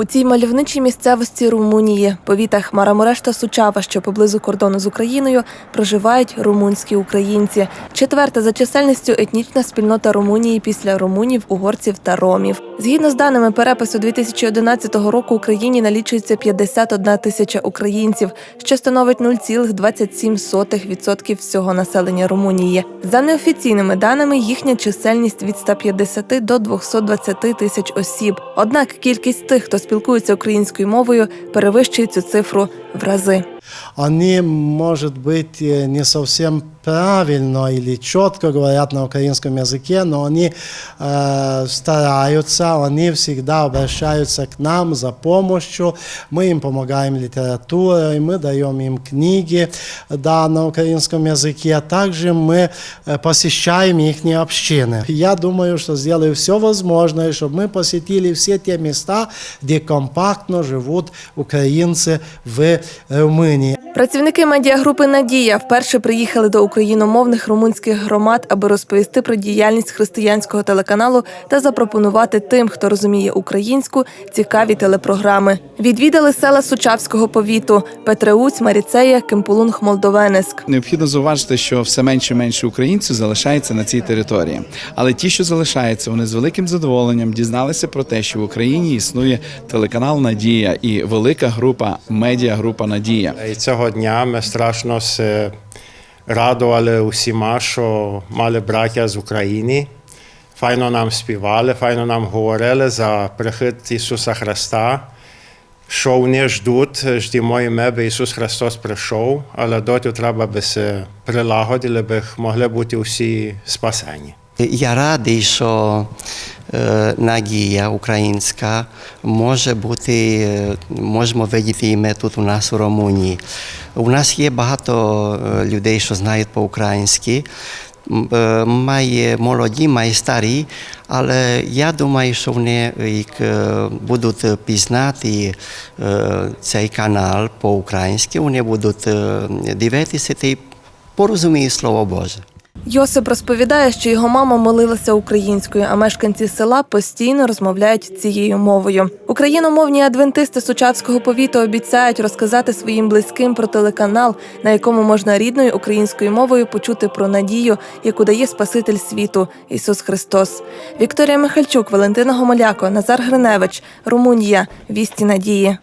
У цій мальовничій місцевості Румунії, повітах Марамуреш та Сучава, що поблизу кордону з Україною, проживають румунські українці. Четверта за чисельністю етнічна спільнота Румунії після румунів, угорців та ромів. Згідно з даними перепису 2011 року, Україні налічується 51 тисяча українців, що становить 0,27% всього населення Румунії. За неофіційними даними, їхня чисельність від 150 до 220 тисяч осіб. Однак кількість тих, хто спілкується українською мовою, перевищує цю цифру в рази. Они, может быть, э, не совсем правильно или четко говорят на украинском языке, но они э, стараются, они всегда обращаются к нам за помощью. Мы им помогаем литературой, мы даем им книги да, на украинском языке, а также мы э, посещаем их общины. Я думаю, что сделаю все возможное, чтобы мы посетили все те места, где компактно живут украинцы в Румынии. Працівники медіагрупи Надія вперше приїхали до україномовних румунських громад, аби розповісти про діяльність християнського телеканалу та запропонувати тим, хто розуміє українську, цікаві телепрограми. Відвідали села Сучавського повіту Петреуць, Маріцея, Кемпулунг, Молдовенеск. Необхідно зауважити, що все менше і менше українців залишається на цій території. Але ті, що залишаються, вони з великим задоволенням дізналися про те, що в Україні існує телеканал Надія і велика група медіагрупа Надія. І цього дня ми страшно се радували усіма, що мали браття з України. Файно нам співали, файно нам говорили за прихід Ісуса Христа. Що вони ждуть, ждімо і ми, аби Ісус Христос прийшов, але доти треба би се прилагодили, би могли бути усі спасені. Я радий, що надія українська може бути, е, можемо видіти і ми тут у нас у Румунії. У нас є багато е, людей, що знають по-українськи. Е, Має молоді, має старі, але я думаю, що вони е, будуть пізнати е, цей канал по-українськи, вони будуть е, дивитися й порозуміють Слово Боже. Йосип розповідає, що його мама молилася українською, а мешканці села постійно розмовляють цією мовою. Україномовні адвентисти Сучавського повіту обіцяють розказати своїм близьким про телеканал, на якому можна рідною українською мовою почути про надію, яку дає Спаситель світу Ісус Христос. Вікторія Михальчук, Валентина Гомоляко, Назар Гриневич, Румунія. Вісті надії.